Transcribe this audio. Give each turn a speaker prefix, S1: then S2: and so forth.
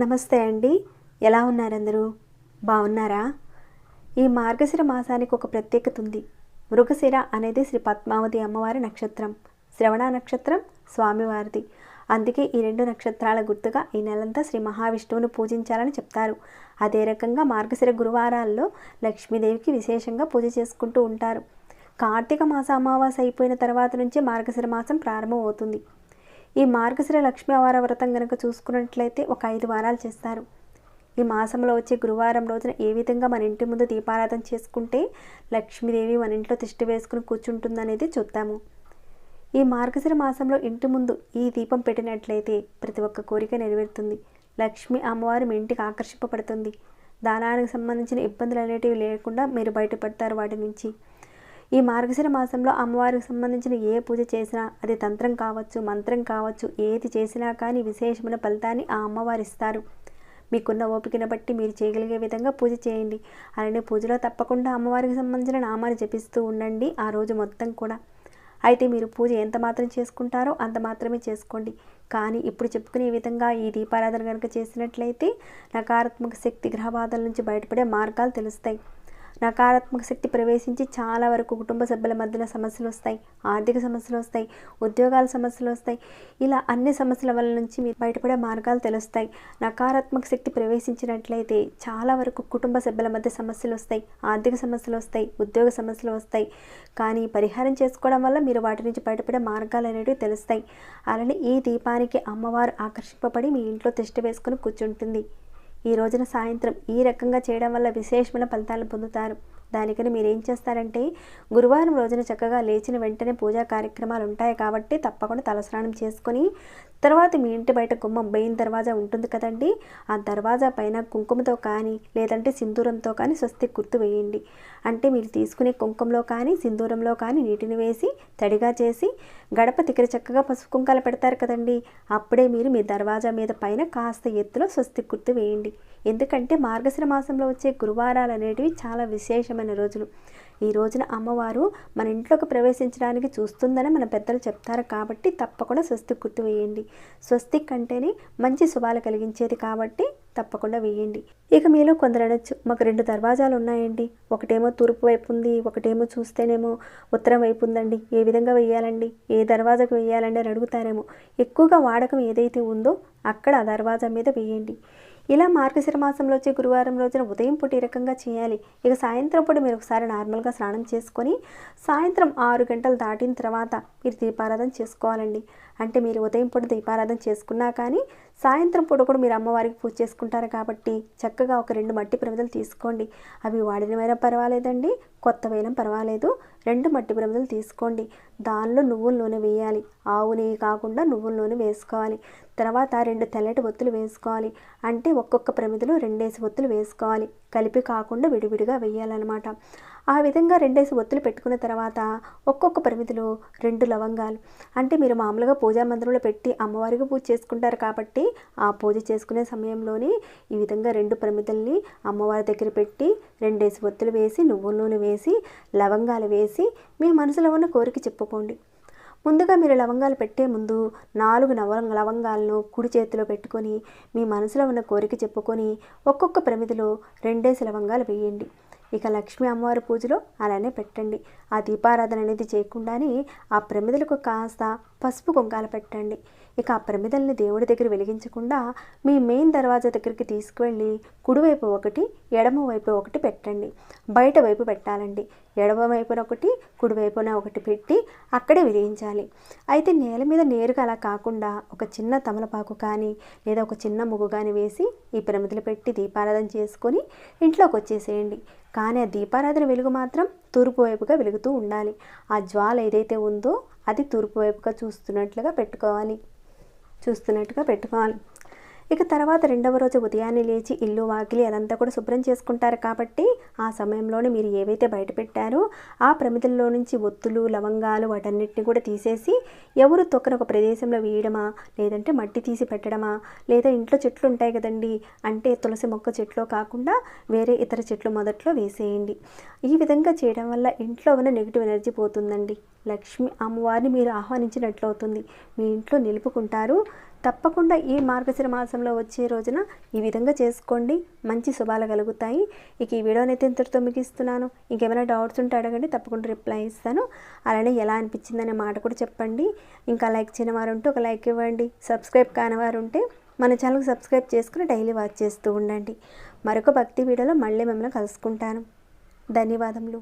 S1: నమస్తే అండి. ఎలా ఉన్నారందరూ? బాగున్నారా? ఈ మార్గశిర మాసానికి ఒక ప్రత్యేకత ఉంది. మృగశిర అనేది శ్రీ పద్మావతి అమ్మవారి నక్షత్రం శ్రవణ నక్షత్రం స్వామివారిది. అందుకే ఈ రెండు నక్షత్రాల గుర్తుగా ఈ నెలంతా శ్రీ మహావిష్ణువును పూజించాలని చెప్తారు. అదే రకంగా మార్గశిర గురువారాల్లో లక్ష్మీదేవికి విశేషంగా పూజ చేసుకుంటూ ఉంటారు. కార్తీక మాస అమావాస్య అయిపోయిన తర్వాత నుంచే మార్గశిర మాసం ప్రారంభం అవుతుంది ఈ మార్గశిర లక్ష్మీ అవార వ్రతం కనుక చూసుకున్నట్లయితే ఒక ఐదు వారాలు చేస్తారు. ఈ మాసంలో వచ్చే గురువారం రోజున ఏ విధంగా మన ఇంటి ముందు దీపారాధన చేసుకుంటే లక్ష్మీదేవి మన ఇంట్లో తిష్టి వేసుకుని కూర్చుంటుందనేది చూద్దాము. ఈ మార్గశిర మాసంలో ఇంటి ముందు ఈ దీపం పెట్టినట్లయితే ప్రతి ఒక్క కోరిక నెరవేరుతుంది. లక్ష్మి అమ్మవారు మీ ఇంటికి ఆకర్షింపబడుతుంది. దానానికి సంబంధించిన ఇబ్బందులు అనేటివి లేకుండా మీరు బయటపడతారు వాటి నుంచి. ఈ మార్గశిర మాసంలో అమ్మవారికి సంబంధించిన ఏ పూజ చేసినా అది తంత్రం కావచ్చు మంత్రం కావచ్చు ఏది చేసినా కానీ విశేషమైన ఫలితాన్ని ఆ అమ్మవారు ఇస్తారు. మీకున్న ఓపికను బట్టి మీరు చేయగలిగే విధంగా పూజ చేయండి. అలానే పూజలో తప్పకుండా అమ్మవారికి సంబంధించిన నామాలు జపిస్తూ ఉండండి ఆ రోజు మొత్తం కూడా. అయితే మీరు పూజ ఎంత మాత్రం చేసుకుంటారో అంత మాత్రమే చేసుకోండి. కానీ ఇప్పుడు చెప్పుకునే విధంగా ఈ దీపారాధన కనుక చేసినట్లయితే నకారాత్మక శక్తి గ్రహ బాధల నుంచి బయటపడే మార్గాలు తెలుస్తాయి. నకారాత్మక శక్తి ప్రవేశించి చాలా వరకు కుటుంబ సభ్యుల మధ్యన సమస్యలు వస్తాయి ఆర్థిక సమస్యలు వస్తాయి ఉద్యోగాల సమస్యలు వస్తాయి. ఇలా అన్ని సమస్యల వల్ల నుంచి మీరు బయటపడే మార్గాలు తెలుస్తాయి. నకారాత్మక శక్తి ప్రవేశించినట్లయితే చాలా వరకు కుటుంబ సభ్యుల మధ్య సమస్యలు వస్తాయి ఆర్థిక సమస్యలు వస్తాయి ఉద్యోగ సమస్యలు వస్తాయి. కానీ పరిహారం చేసుకోవడం వల్ల మీరు వాటి నుంచి బయటపడే మార్గాలు అనేవి తెలుస్తాయి. అలానే ఈ దీపానికి అమ్మవారు ఆకర్షింపబడి మీ ఇంట్లో తిష్ట వేసుకుని కూర్చుంటుంది. ఈ రోజున సాయంత్రం ఈ రకంగా చేయడం వల్ల విశేషమైన ఫలితాలు పొందుతారు. దానికని మీరు ఏం చేస్తారంటే గురువారం రోజున చక్కగా లేచిన వెంటనే పూజా కార్యక్రమాలు ఉంటాయి కాబట్టి తప్పకుండా తలస్నానం చేసుకొని తర్వాత మీ ఇంటి బయట గుమ్మం మెయిన్ దర్వాజా ఉంటుంది కదండి. ఆ దర్వాజా పైన కుంకుమతో కానీ లేదంటే సింధూరంతో కానీ స్వస్తి గుర్తు వేయండి. అంటే మీరు తీసుకునే కుంకుమలో కానీ సింధూరంలో కానీ నీటిని వేసి తడిగా చేసి గడప తిక్కర చక్కగా పసుపు కుంకాలు పెడతారు కదండి. అప్పుడే మీరు మీ దర్వాజా మీద పైన కాస్త ఎత్తులో స్వస్తి గుర్తు వేయండి. ఎందుకంటే మార్గశిర మాసంలో వచ్చే గురువారాలు అనేటివి చాలా విశేషమైన రోజులు. ఈ రోజున అమ్మవారు మన ఇంట్లోకి ప్రవేశించడానికి చూస్తుందని మన పెద్దలు చెప్తారు కాబట్టి తప్పకుండా స్వస్తి గుర్తు వేయండి. స్వస్తిక్ అంటేనే మంచి శుభాలు కలిగించేది కాబట్టి తప్పకుండా వేయండి. ఇక మీలో కొందరు అనొచ్చు మాకు రెండు దర్వాజాలు ఉన్నాయండి. ఒకటేమో తూర్పు వైపు ఉంది ఒకటేమో చూస్తేనేమో ఉత్తరం వైపు ఉందండి. ఏ విధంగా వేయాలండి? ఏ దర్వాజాకు వేయాలండి? అని అడుగుతారేమో. ఎక్కువగా వాడకం ఏదైతే ఉందో అక్కడ ఆ దర్వాజా మీద వేయండి. ఇలా మార్గశిర మాసంలో వచ్చే గురువారం రోజున ఉదయం పూట ఈ రకంగా చేయాలి. ఇక సాయంత్రం పూట మీరు ఒకసారి నార్మల్గా స్నానం చేసుకొని సాయంత్రం ఆరు గంటలు దాటిన తర్వాత మీరు దీపారాధన చేసుకోవాలండి. అంటే మీరు ఉదయం పూట దీపారాధన చేసుకున్నా కానీ సాయంత్రం పూట కూడా మీరు అమ్మవారికి పూజ చేసుకుంటారు కాబట్టి చక్కగా ఒక రెండు మట్టి ప్రమిదలు తీసుకోండి. అవి వాడినవైనా పర్వాలేదండి కొత్త వేలం పర్వాలేదు. రెండు మట్టి ప్రమిదలు తీసుకోండి. దానిలో నువ్వుల నూనె వేయాలి. ఆవు నెయ్యి కాకుండా నువ్వుల నూనె వేసుకోవాలి. తర్వాత రెండు తెల్లటి ఒత్తులు వేసుకోవాలి. అంటే ఒక్కొక్క ప్రమిదలో రెండేసి ఒత్తులు వేసుకోవాలి. కలిపి కాకుండా విడివిడిగా వేయాలన్నమాట. ఆ విధంగా రెండేసి ఒత్తులు పెట్టుకున్న తర్వాత ఒక్కొక్క ప్రమిదిలో రెండు లవంగాలు. అంటే మీరు మామూలుగా పూజా మందిరంలో పెట్టి అమ్మవారికి పూజ చేసుకుంటారు కాబట్టి ఆ పూజ చేసుకునే సమయంలోనే ఈ విధంగా రెండు ప్రమిదల్ని అమ్మవారి దగ్గర పెట్టి రెండేసి ఒత్తులు వేసి నువ్వుల నూనె వేసి లవంగాలు వేసి మీ మనసులో ఉన్న కోరిక చెప్పుకోండి. ముందుగా మీరు లవంగాలు పెట్టే ముందు నాలుగు నవ లవంగాలను కుడి చేతిలో పెట్టుకొని మీ మనసులో ఉన్న కోరిక చెప్పుకొని ఒక్కొక్క ప్రమిదిలో రెండేసి లవంగాలు వేయండి. ఇక లక్ష్మీ అమ్మవారి పూజలో అలానే పెట్టండి. ఆ దీపారాధన అనేది చేయకుండానే ఆ ప్రమిదలకు కాస్త పసుపు కుంకాలు పెట్టండి. ఇక ఆ ప్రమిదల్ని దేవుడి దగ్గర వెలిగించకుండా మీ మెయిన్ దర్వాజా దగ్గరికి తీసుకువెళ్ళి కుడివైపు ఒకటి ఎడమ వైపు ఒకటి పెట్టండి. బయట వైపు పెట్టాలండి. ఎడమ వైపున ఒకటి కుడివైపున ఒకటి పెట్టి అక్కడే వెలిగించాలి అయితే నేల మీద నేరుగా అలా కాకుండా ఒక చిన్న తమలపాకు కానీ లేదా ఒక చిన్న ముగ్గు కానీ వేసి ఈ ప్రమిదలు పెట్టి దీపారాధన చేసుకొని ఇంట్లోకి వచ్చేసేయండి. కానీ ఆ దీపారాధన వెలుగు మాత్రం తూర్పు వైపుగా వెలుగుతూ ఉండాలి. ఆ జ్వాల ఏదైతే ఉందో అది తూర్పు వైపుగా చూస్తున్నట్లుగా పెట్టుకోవాలి. చూస్తున్నట్టుగా పెట్టుకోవాలి. ఇక తర్వాత రెండవ రోజు ఉదయాన్నే లేచి ఇల్లు వాకిలి అదంతా కూడా శుభ్రం చేసుకుంటారు కాబట్టి ఆ సమయంలోనే మీరు ఏవైతే బయట పెట్టారో ఆ ప్రమిదల్లో నుంచి ఒత్తులు లవంగాలు వాటన్నిటిని కూడా తీసేసి ఎవరు తొక్కన ఒక ప్రదేశంలో వేయడమా? లేదంటే మట్టి తీసి పెట్టడమా? లేదా ఇంట్లో చెట్లు ఉంటాయి కదండి అంటే తులసి మొక్క చెట్లు కాకుండా వేరే ఇతర చెట్లు మొదట్లో వేసేయండి. ఈ విధంగా చేయడం వల్ల ఇంట్లో ఉన్న నెగిటివ్ ఎనర్జీ పోతుందండి. లక్ష్మి అమ్మవారిని మీరు ఆహ్వానించినట్లు అవుతుంది మీ ఇంట్లో నిలుపుకుంటారు. తప్పకుండా ఈ మార్గశిర మాసంలో వచ్చే రోజున ఈ విధంగా చేసుకోండి. మంచి శుభాలు కలుగుతాయి. ఇక ఈ వీడియోని అయితే ఇంతటితో ముగిస్తున్నాను. ఇంకేమైనా డౌట్స్ ఉంటే అడగండి. తప్పకుండా రిప్లై ఇస్తాను. అలానే ఎలా అనిపించిందనే మాట కూడా చెప్పండి. ఇంకా లైక్ చేయని వారు ఉంటే ఒక లైక్ ఇవ్వండి. సబ్స్క్రైబ్ కాని వారు ఉంటే మన ఛానల్కి సబ్స్క్రైబ్ చేసుకుని డైలీ వాచ్ చేస్తూ ఉండండి. మరొక భక్తి వీడియోలో మళ్ళీ మిమ్మల్ని కలుసుకుంటాను. ధన్యవాదములు.